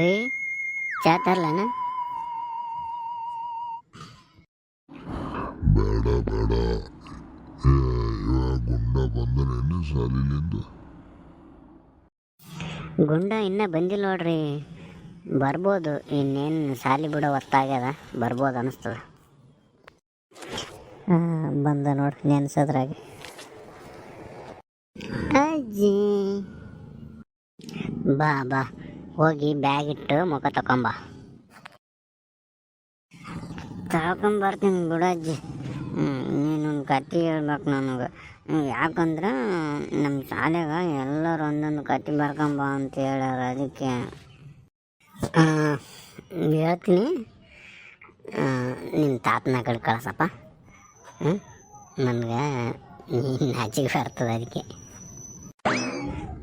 ರೀ ಚಾ ತರ್ಲನ ಬೇಡ. ಬೇಡ ಇವಾಗ ಗುಂಡ ಬಂದನೇನು ಸಾಲಿಲಿಂದ ಗುಂಡ ಇನ್ನೂ ಬಂದಿಲ್ಲ ನೋಡ್ರಿ. ಬರ್ಬೋದು ಇನ್ನೇನು ಸಾಲಿ ಬಿಡೋ ಹೊತ್ತಾಗ್ಯದ ಬರ್ಬೋದು ಅನಿಸ್ತದ ಹಾಂ ಬಂದ ನೋಡ್ರಿ ನೆನ್ಸದ್ರಾಗೆ. ಅಜ್ಜಿ. ಬಾ ಬಾ. ಹೋಗಿ ಬ್ಯಾಗ್ ಇಟ್ಟು ಮುಖ ತಕೊಂಬ. ತಗೊಂಬರ್ತೀನಿ ಬಿಡಜ್ಜಿ ನೀನೊಂದು ಕತೆ ಹೇಳ್ಬೇಕು ನನಗೆ. ಯಾಕಂದ್ರೆ ನಮ್ಮ ಶಾಲೆಗೆ ಎಲ್ಲರೂ ಒಂದೊಂದು ಕತೆ ಬರ್ಕೊಂಬ ಅಂತ ಹೇಳ್ಯಾರ ಅದಕ್ಕೆ. ಹೇಳ್ತೀನಿ. ನಿನ್ನ ತಾತನ ಕಡೆ ಕಳ್ಸಪ್ಪ. ಹ್ಞೂ ನನಗೆ ನೀನು ನಾಚಿಗೆ ಬರ್ತದೆ ಅದಕ್ಕೆ.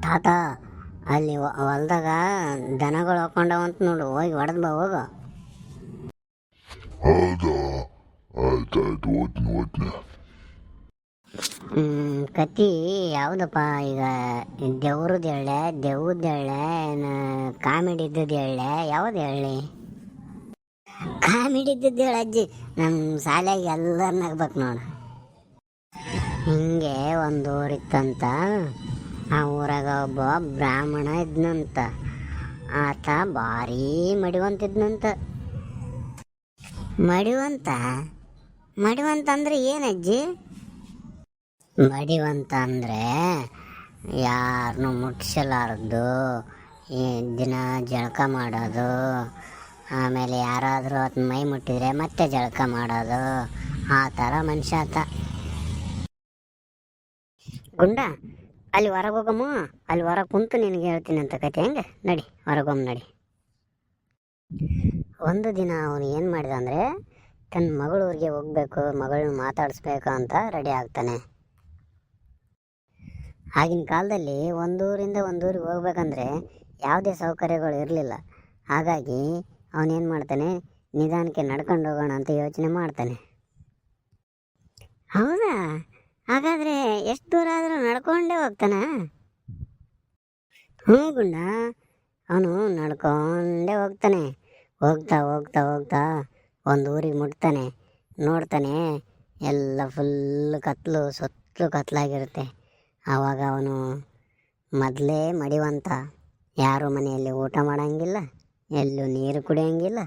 ತಾತ ಅಲ್ಲಿ ಹೊಲ್ದಾಗ ದನಗಳು ಹಾಕೊಂಡವಂತ ನೋಡು. ಹೋಗಿ ಹೊಡೆದ್ ಬಾ ಹೋಗು. ಹೌದಾ? ಆಯ್ತಾಯ್ತು ಕತಿ ಯಾವುದಪ್ಪ ಈಗ? ದೇವ್ರದ್ದು ಹೇಳೆ ದೇವ್ರದ್ದು ಹೇಳೆ ಕಾಮಿಡಿ ಇದ್ದದ್ದು ಹೇಳೆ ಯಾವ್ದು ಹೇಳಿ ಕಾಮಿಡಿ ಇದ್ದದ್ದು ಹೇಳ ಅಜ್ಜಿ. ನಮ್ಮ ಶಾಲೆಗೆ ಎಲ್ಲರನ್ನಾಗ್ಬೇಕು ನಗ್ಬೇಕು ನೋಡು. ಹಿಂಗೆ ಒಂದು ಊರಿತ್ತಂತ ಆ ಊರಾಗ ಒಬ್ಬ ಬ್ರಾಹ್ಮಣ ಇದ್ನಂತ. ಆತ ಭಾರಿ ಮಡಿವಂತಿದ್ನಂತ. ಮಡಿವಂತ? ಮಡಿವಂತ ಅಂದ್ರೆ ಏನಜ್ಜಿ ಮಡಿವಂತ ಅಂದರೆ ಯಾರನ್ನೂ ಮುಟ್ಸಲಾರದು, ಈ ದಿನ ಜಳಕ ಮಾಡೋದು, ಆಮೇಲೆ ಯಾರಾದರೂ ಅದನ್ನ ಮೈ ಮುಟ್ಟಿದರೆ ಮತ್ತೆ ಜಳಕ ಮಾಡೋದು, ಆ ಥರ ಮನುಷ್ಯ ಆತ. ಗುಂಡ ಅಲ್ಲಿ ಹೊರಗೆ ಹೋಗಮ್ಮ, ಅಲ್ಲಿ ಹೊರಗೆ ಕುಂತು ನಿನಗೆ ಹೇಳ್ತೀನಿ ಅಂತ ಕತೆ, ಹೆಂಗೆ? ನಡಿ ಹೊರಗೊಮ್ಮ ನಡಿ. ಒಂದು ದಿನ ಅವನು ಏನು ಮಾಡಿದ ಅಂದರೆ, ತನ್ನ ಮಗಳೂರಿಗೆ ಹೋಗಬೇಕು ಮಗಳನ್ನ ಮಾತಾಡಿಸ್ಬೇಕು ಅಂತ ರೆಡಿ ಆಗ್ತಾನೆ. ಆಗಿನ ಕಾಲದಲ್ಲಿ ಒಂದೂರಿಂದ ಒಂದೂರಿಗೆ ಹೋಗ್ಬೇಕಂದ್ರೆ ಯಾವುದೇ ಸೌಕರ್ಯಗಳು ಇರಲಿಲ್ಲ. ಹಾಗಾಗಿ ಅವನೇನು ಮಾಡ್ತಾನೆ, ನಿಧಾನಕ್ಕೆ ನಡ್ಕೊಂಡು ಹೋಗೋಣ ಅಂತ ಯೋಚನೆ ಮಾಡ್ತಾನೆ. ಹೌದಾ? ಹಾಗಾದರೆ ಎಷ್ಟು ದೂರ ಆದರೂ ನಡ್ಕೊಂಡೇ ಹೋಗ್ತಾನ? ಹ್ಞೂ ಗುಂಡ. ಅವನು ನಡ್ಕೊಂಡೇ ಹೋಗ್ತಾನೆ. ಹೋಗ್ತಾ ಹೋಗ್ತಾ ಹೋಗ್ತಾ ಒಂದು ಊರಿಗೆ ಮುಟ್ತಾನೆ. ನೋಡ್ತಾನೆ ಎಲ್ಲ ಫುಲ್ ಕತ್ಲು ಸುತ್ತಲೂ ಕತ್ಲಾಗಿರುತ್ತೆ. ಆವಾಗ ಅವನು ಮೊದಲೇ ಮಡಿವಂತ. ಯಾರು ಮನೆಯಲ್ಲಿ ಊಟ ಮಾಡೋಂಗಿಲ್ಲ, ಎಲ್ಲೂ ನೀರು ಕುಡಿಯೋಂಗಿಲ್ಲ.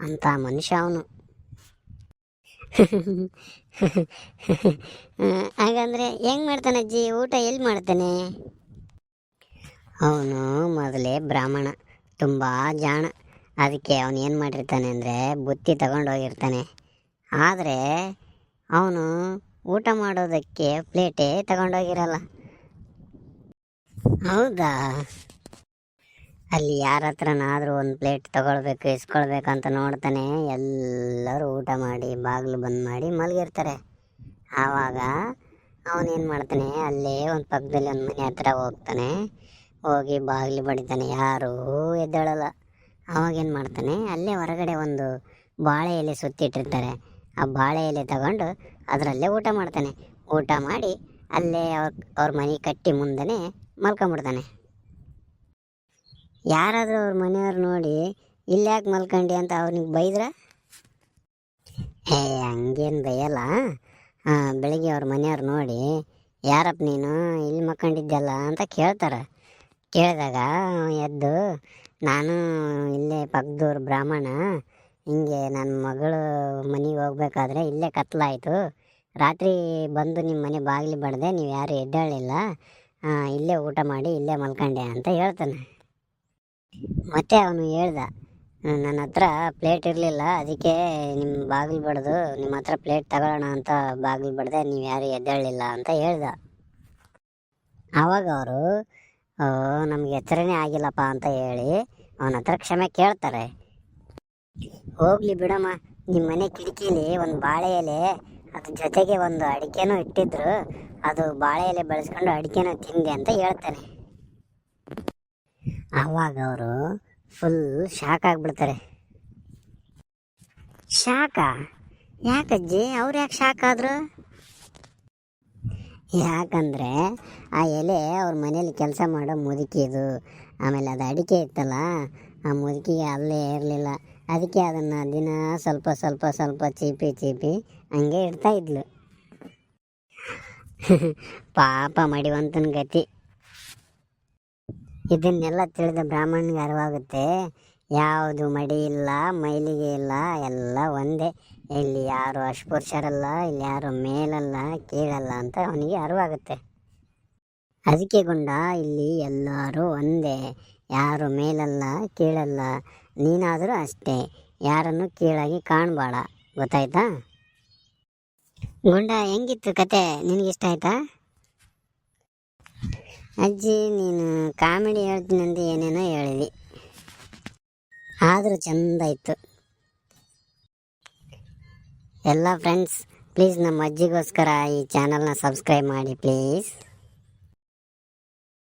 ಅಂಥ ಮನುಷ್ಯ ಅವನು. ಹಾಗಂದ್ರೆ ಹೆಂಗ್ ಮಾಡ್ತಾನೆ ಅಜ್ಜಿ? ಊಟ ಎಲ್ಲಿ ಮಾಡ್ತಾನೆ? ಅವನು ಮೊದಲೇ ಬ್ರಾಹ್ಮಣ, ತುಂಬ ಜಾಣ. ಅದಕ್ಕೆ ಅವನು ಏನು ಮಾಡಿರ್ತಾನೆ ಅಂದರೆ ಬುತ್ತಿ ತಗೊಂಡೋಗಿರ್ತಾನೆ. ಆದರೆ ಅವನು ಊಟ ಮಾಡೋದಕ್ಕೆ ಪ್ಲೇಟೇ ತಗೊಂಡೋಗಿರಲ್ಲ. ಹೌದಾ? ಅಲ್ಲಿ ಯಾರ ಹತ್ರನಾದರೂ ಒಂದು ಪ್ಲೇಟ್ ತಗೊಳ್ಬೇಕು ಇಸ್ಕೊಳ್ಬೇಕಂತ ನೋಡ್ತಾನೆ, ಎಲ್ಲರೂ ಊಟ ಮಾಡಿ, ಬಾಗಿಲು ಬಂದ್ ಮಾಡಿ ಮಲಗಿರ್ತಾರೆ. ಆವಾಗ ಅವನೇನು ಮಾಡ್ತಾನೆ, ಅಲ್ಲೇ ಒಂದು ಪಕ್ಕದಲ್ಲಿ ಒಂದು ಮನೆ ಹತ್ರ ಹೋಗ್ತಾನೆ, ಹೋಗಿ ಬಾಗಿಲು ಬಡಿತಾನೆ, ಯಾರೂ ಎದ್ದೇಳಲ್ಲ. ಅವಾಗೇನು ಮಾಡ್ತಾನೆ, ಅಲ್ಲೇ ಹೊರಗಡೆ ಒಂದು ಬಾಳೆ ಎಲೆ ಸುತ್ತಿಟ್ಟಿರ್ತಾರೆ. ಆ ಬಾಳೆ ಎಲೆ ತಗೊಂಡು ಅದರಲ್ಲೇ ಊಟ ಮಾಡ್ತಾನೆ. ಊಟ ಮಾಡಿ ಅಲ್ಲೇ ಅವ್ರ ಅವ್ರ ಮನೆ ಕಟ್ಟಿ ಮುಂದೆನೇ ಮಲ್ಕೊಂಬಿಡ್ತಾನೆ ಯಾರಾದರೂ ಅವ್ರ ಮನೆಯವ್ರು ನೋಡಿ ಇಲ್ಯಾಕೆ ಮಲ್ಕಂಡಿ? ಅಂತ ಅವ್ನಿಗೆ ಬೈದ್ರ? ಹೇ, ಹಂಗೇನು ಬೈಯಲ್ಲ. ಬೆಳಿಗ್ಗೆ ಅವ್ರ ಮನೆಯವ್ರು ನೋಡಿ, ಯಾರಪ್ಪ ನೀನು? ಇಲ್ಲಿ ಮಲ್ಕೊಂಡಿದ್ದಲ್ಲ? ಅಂತ ಕೇಳ್ತಾರೆ. ಕೇಳಿದಾಗ ಎದ್ದು, ನಾನು ಇಲ್ಲೇ ಪಕ್ಕದೂರು ಬ್ರಾಹ್ಮಣ. ಹಿಂಗೆ ನನ್ನ ಮಗಳು ಮನೆಗೆ ಹೋಗ್ಬೇಕಾದ್ರೆ ಇಲ್ಲೇ ಕತ್ಲಾಯಿತು. ರಾತ್ರಿ ಬಂದು ನಿಮ್ಮ ಮನೆ ಬಾಗಿಲು ಬಡ್ದೆ, ನೀವು ಯಾರು ಎದ್ದೇಳಲಿಲ್ಲ ಇಲ್ಲೇ ಊಟ ಮಾಡಿ, ಇಲ್ಲೇ ಮಲ್ಕಂಡೆ ಅಂತ ಹೇಳ್ತಾನೆ. ಮತ್ತೆ ಅವನು ಹೇಳ್ದ, ನನ್ನ ಹತ್ರ ಪ್ಲೇಟ್ ಇರಲಿಲ್ಲ, ಅದಕ್ಕೆ ನಿಮ್ಮ ಬಾಗಿಲು ಬಡ್ದು ನಿಮ್ಮ ಹತ್ರ ಪ್ಲೇಟ್ ತಗೊಳ್ಳೋಣ ಅಂತ ಬಾಗಿಲು ಬಡ್ದೆ, ನೀವು ಯಾರು ಎದ್ದೇಳಲಿಲ್ಲ ಅಂತ ಹೇಳ್ದ. ಆವಾಗ ಅವರು ನಮಗೆ ಎಚ್ಚರನೇ ಆಗಿಲ್ಲಪ್ಪ ಅಂತ ಹೇಳಿ ಅವನ ಹತ್ರ ಕ್ಷಮೆ ಕೇಳ್ತಾರೆ. ಹೋಗ್ಲಿ ಬಿಡಮ್ಮ ನಿಮ್ಮ ಮನೆ ಕಿಟಕಿಲಿ ಒಂದು ಬಾಳೆ ಎಲೆ ಅದ್ರ ಜೊತೆಗೆ ಒಂದು ಅಡಿಕೆನೂ ಇಟ್ಟಿದ್ರು, ಅದು ಬಾಳೆ ಎಲೆ ಬೆಳೆಸ್ಕೊಂಡು ಅಡಿಕೆನೂ ತಿಂದೆ ಅಂತ ಹೇಳ್ತಾನೆ. ಆವಾಗ ಅವರು ಫುಲ್ ಶಾಕ್ ಆಗ್ಬಿಡ್ತಾರೆ. ಶಾಕ ಯಾಕಜ್ಜಿ ಅವ್ರು ಯಾಕೆ ಶಾಕ್ ಆದರು? ಯಾಕಂದರೆ ಆ ಎಲೆ ಅವ್ರ ಮನೇಲಿ ಕೆಲಸ ಮಾಡೋ ಮುದುಕಿದು ಆಮೇಲೆ ಅದು ಅಡಿಕೆ ಇತ್ತಲ್ಲ, ಆ ಮುದುಕಿಗೆ ಅಲ್ಲೇ ಇರಲಿಲ್ಲ. ಅದಕ್ಕೆ ಅದನ್ನು ದಿನ ಸ್ವಲ್ಪ ಸ್ವಲ್ಪ ಸ್ವಲ್ಪ ಚೀಪಿ ಚೀಪಿ ಹಂಗೆ ಇಡ್ತಾ ಇದ್ಲು. ಪಾಪ ಮಡಿವಂತನ ಗತಿ. ಇದನ್ನೆಲ್ಲ ತಿಳಿದ ಬ್ರಾಹ್ಮಣನಿಗೆ ಅರಿವಾಗುತ್ತೆ. ಯಾವುದು ಮಡಿ ಇಲ್ಲ, ಮೈಲಿಗೆ ಇಲ್ಲ, ಎಲ್ಲ ಒಂದೇ. ಇಲ್ಲಿ ಯಾರು ಅಶ್ಪುರುಷರಲ್ಲ ಇಲ್ಲಿ ಯಾರು ಮೇಲಲ್ಲ, ಕೀಳಲ್ಲ ಅಂತ ಅವನಿಗೆ ಅರಿವಾಗುತ್ತೆ. ಅದಕ್ಕೆ ಗುಂಡ ಇಲ್ಲಿ ಎಲ್ಲರೂ ಒಂದೇ. ಯಾರು ಮೇಲಲ್ಲ, ಕೀಳಲ್ಲ, ನೀನಾದರೂ ಅಷ್ಟೇ. ಯಾರನ್ನು ಕೀಳಾಗಿ ಕಾಣಬೇಡ ಗೊತ್ತಾಯ್ತಾ? ಗುಂಡ, ಹೆಂಗಿತ್ತು ಕತೆ? ನಿನಗಿಷ್ಟ ಆಯ್ತಾ? ಅಜ್ಜಿ, ನೀನು ಕಾಮಿಡಿ ಹೇಳ್ತೀನಂತ ಏನೇನೋ ಹೇಳಿದಿ. ಆದರೂ ಚೆಂದ ಇತ್ತು. ಎಲ್ಲ ಫ್ರೆಂಡ್ಸ್ ಪ್ಲೀಸ್ ನಮ್ಮ ಅಜ್ಜಿಗೋಸ್ಕರ ಈ ಚಾನಲ್ನ ಸಬ್ಸ್ಕ್ರೈಬ್ ಮಾಡಿ ಪ್ಲೀಸ್